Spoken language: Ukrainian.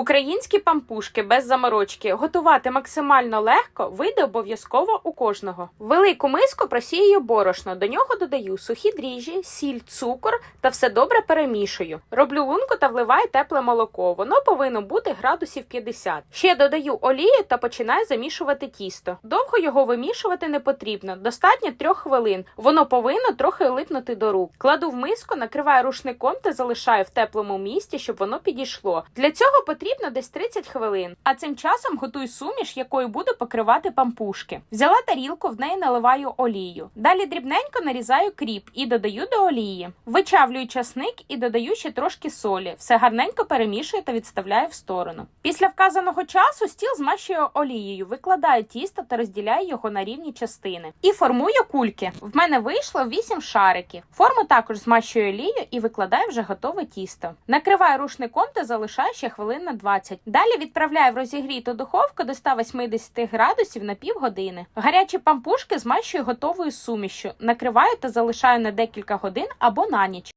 Українські пампушки без заморочки готувати максимально легко вийде обов'язково у кожного. Велику миску просію борошно. До нього додаю сухі дріжджі, сіль, цукор та все добре перемішую. Роблю лунку та вливаю тепле молоко. Воно повинно бути градусів 50. Ще додаю олію та починаю замішувати тісто. Довго його вимішувати не потрібно. Достатньо трьох хвилин. Воно повинно трохи липнути до рук. Кладу в миску, накриваю рушником та залишаю в теплому місці, щоб воно підійшло. Для цього потрібно десь 30 хвилин. А цим часом готую суміш, якою буду покривати пампушки. Взяла тарілку, в неї наливаю олію. Далі дрібненько нарізаю кріп і додаю до олії. Вичавлюю часник і додаю ще трошки солі. Все гарненько перемішую та відставляю в сторону. Після вказаного часу стіл змащую олією, викладаю тісто та розділяю його на рівні частини. І формую кульки. В мене вийшло 8 шариків. Форму також змащую олією і викладаю вже готове тісто. Накриваю рушником та залишаю ще хвилин на 20. Далі відправляю в розігріту духовку до 180 градусів на півгодини. Гарячі пампушки змащую готовою сумішю. Накриваю та залишаю на декілька годин або на ніч.